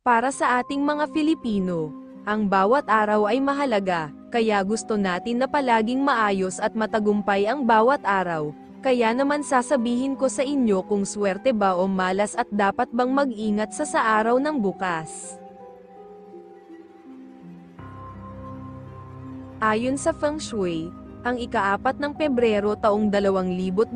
Para sa ating mga Filipino, ang bawat araw ay mahalaga, kaya gusto natin na palaging maayos at matagumpay ang bawat araw. Kaya naman sasabihin ko sa inyo kung swerte ba o malas at dapat bang mag-ingat sa sa araw ng bukas. Ayon sa Feng Shui, ang ikaapat ng Pebrero taong 2025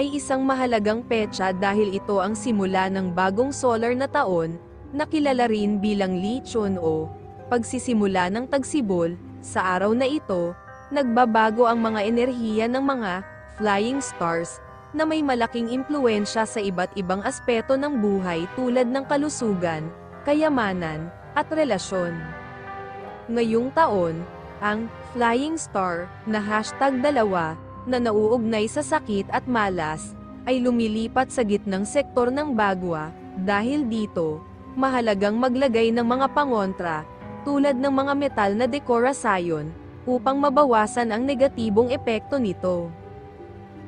ay isang mahalagang petsa dahil ito ang simula ng bagong solar na taon, na kilala rin bilang Li Chun o pagsisimula ng tagsibol. Sa araw na ito, nagbabago ang mga enerhiya ng mga flying stars na may malaking impluensya sa iba't ibang aspeto ng buhay tulad ng kalusugan, kayamanan, at relasyon. Ngayong taon, ang Flying Star na hashtag dalawa na nauugnay sa sakit at malas ay lumilipat sa gitnang sektor ng bagwa dahil dito, mahalagang maglagay ng mga pangontra tulad ng mga metal na dekorasyon upang mabawasan ang negatibong epekto nito.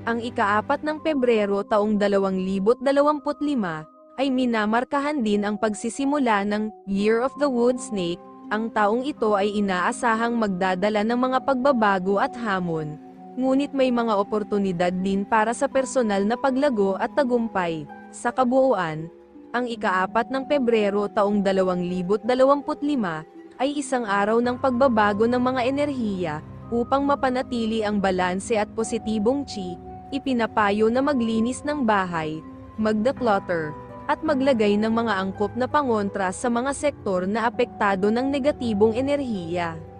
Ang ikaapat ng Pebrero taong 2025 ay minamarkahan din ang pagsisimula ng Year of the Wood Snake ang taong ito ay inaasahang magdadala ng mga pagbabago at hamon. Ngunit may mga oportunidad din para sa personal na paglago at tagumpay. Sa kabuuan, ang ikaapat ng Pebrero taong 2025 ay isang araw ng pagbabago ng mga enerhiya upang mapanatili ang balanse at positibong chi, ipinapayo na maglinis ng bahay, mag-declutter, at maglagay ng mga angkop na pangontra sa mga sektor na apektado ng negatibong enerhiya.